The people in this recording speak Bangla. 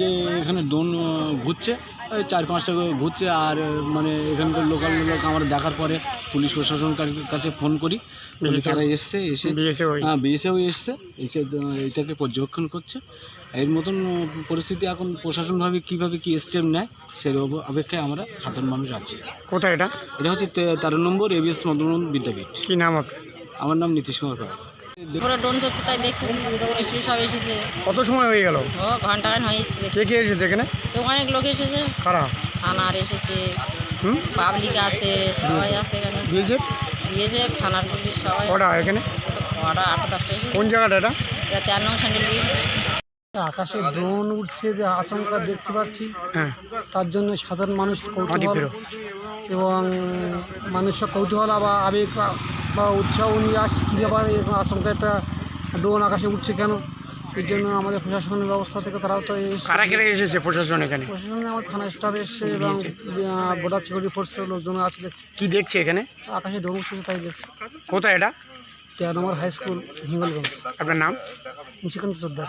যে এখানে ড্রোন ঘুরছে ওই চার পাঁচটা ঘুরছে আর মানে এখানকার লোকাল লোক আমরা দেখার পরে পুলিশ প্রশাসন কাছে ফোন করি। তারা এসছে এসে হ্যাঁ বিএসএও এসছে এসে এটাকে পর্যবেক্ষণ করছে। এর মতন পরিস্থিতি এখন প্রশাসনভাবে কীভাবে কী স্টেপ নেয় সেই অপেক্ষায় আমরা সাধারণ মানুষ আছি। কোথায় এটা? এটা হচ্ছে তেরো নম্বর এবিএস মদন বিদ্যাপীঠ। কি নাম আপনার? আমার নাম নীতিশ কুমার ড্রোন তাই দেখতেছি। পুলিশ সব এসেছে। কত সময় হয়ে গেল? ও হয়ে এসেছে কে কে এসেছে এখানে? তো অনেক লোক এসেছে। কারা? থানার এসেছে। পাবলিক আছে সবাই আছে এখানে। বিএসএফ দিয়েছে থানার পুলিশ সবাই কটা এখানে? কটা আটটা দশটা এসেছে। কোন জায়গাটা এটা? এটা তেরো নম্বর স্যান্ডেল আকাশে ড্রোন উঠছে যে আশঙ্কা দেখতে পাচ্ছি। হ্যাঁ। তার জন্য সাধারণ মানুষ কৌতূহল এবং মানুষের কৌতূহল আবার আবেগ বা উৎসাহ নিয়ে আসছে কী ব্যাপার এরকম আশঙ্কা একটা ড্রোন আকাশে উঠছে কেন? এর জন্য আমাদের প্রশাসনের ব্যবস্থা থেকে তারাও তো কারা এসেছে প্রশাসন এখানে? প্রশাসনে আমার থানা স্টাফ এসছে এবং বর্ডার সিকিউরিটি ফোর্সের লোকজন আছে দেখছে। কী দেখছে এখানে? আকাশে ড্রোন উঠছে তাই দেখছে। কোথায় এটা? তেরো নম্বর হাই স্কুল হিঙ্গলগঞ্জ। আপনার নাম? নিশিকান্ত চোদ্দার